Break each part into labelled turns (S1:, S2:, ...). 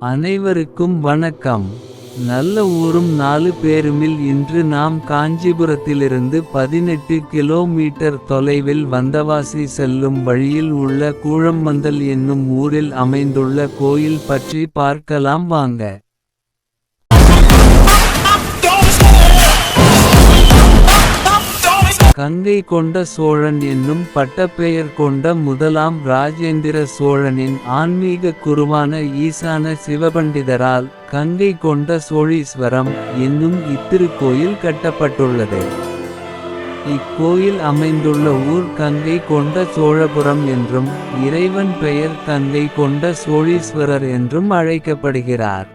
S1: அனைவருக்கும் வணக்கம். நல்ல ஊரும் நாலு பேருமில் இன்று நாம் காஞ்சிபுரத்திலிருந்து பதினெட்டு கிலோமீட்டர் தொலைவில் வந்தவாசி செல்லும் வழியில் உள்ள கூழம்மந்தல் என்னும் ஊரில் அமைந்துள்ள கோயில் பற்றி பார்க்கலாம் வாங்க. கங்கை கொண்ட சோழன் என்னும் பட்டப்பெயர் கொண்ட முதலாம் ராஜேந்திர சோழனின் ஆன்மீக குருவான ஈசான சிவபண்டிதரால் கங்கை கொண்ட சோழீஸ்வரம் என்னும் இத்திருக்கோயில் கட்டப்பட்டுள்ளது. இக்கோயில் அமைந்துள்ள ஊர் கங்கை கொண்ட சோழபுரம் என்றும் இறைவன் பெயர் கங்கை கொண்ட சோழீஸ்வரர் என்றும் அழைக்கப்படுகிறார்.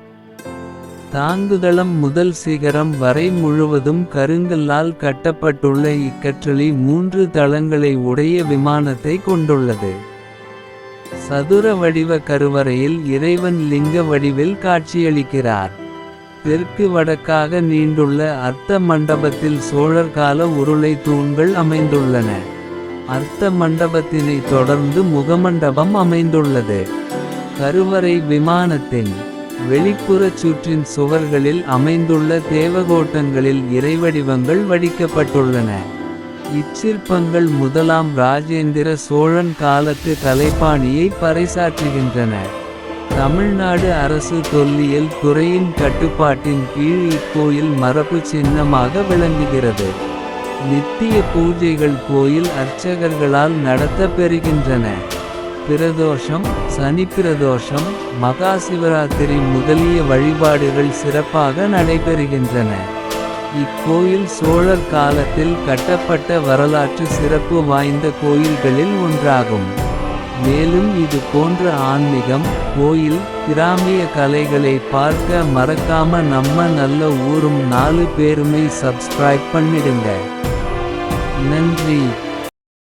S1: தாங்குதளம் முதல் சிகரம் வரை முழுவதும் கருங்கல்லால் கட்டப்பட்டுள்ள இக்கற்றளி மூன்று தளங்களை உடைய விமானத்தை கொண்டுள்ளது. சதுர வடிவ கருவறையில் இறைவன் லிங்க வடிவில் காட்சியளிக்கிறார். தெற்கு வடக்காக நீண்டுள்ள அர்த்த மண்டபத்தில் சோழர் கால உருளை தூண்கள் அமைந்துள்ளன. அர்த்த மண்டபத்தினை தொடர்ந்து முகமண்டபம் அமைந்துள்ளது. கருவறை விமானத்தின் வெளிப்புறச் சுற்றின் சுவர்களில் அமைந்துள்ள தேவகோட்டங்களில் இறைவடிவங்கள் வடிக்கப்பட்டுள்ளன. இச்சிற்பங்கள் முதலாம் ராஜேந்திர சோழன் காலத்து கலைப்பாணியை பறைசாற்றுகின்றன. தமிழ்நாடு அரசு தொல்லியல் துறையின் கட்டுப்பாட்டின் கீழ் இக்கோயில் மரபு சின்னமாக விளங்குகிறது. நித்திய பூஜைகள் கோயில் அர்ச்சகர்களால் நடத்தப்பெறுகின்றன பிரதோஷம் சனி பிரதோஷம் மகா சிவராத்திரி முதலிய வழிபாடுகள் சிறப்பாக நடைபெறுகின்றன. இக்கோயில் சோழர் காலத்தில் கட்டப்பட்ட வரலாற்று சிறப்பு வாய்ந்த கோயில்களில் ஒன்றாகும். மேலும் இது போன்ற ஆன்மீகம் கோயில் கிராமிய கலைகளை பார்க்க மறக்காம நம்ம நல்ல ஊரும் நாலு பேருமே சப்ஸ்கிரைப் பண்ணிடுங்க. நன்றி.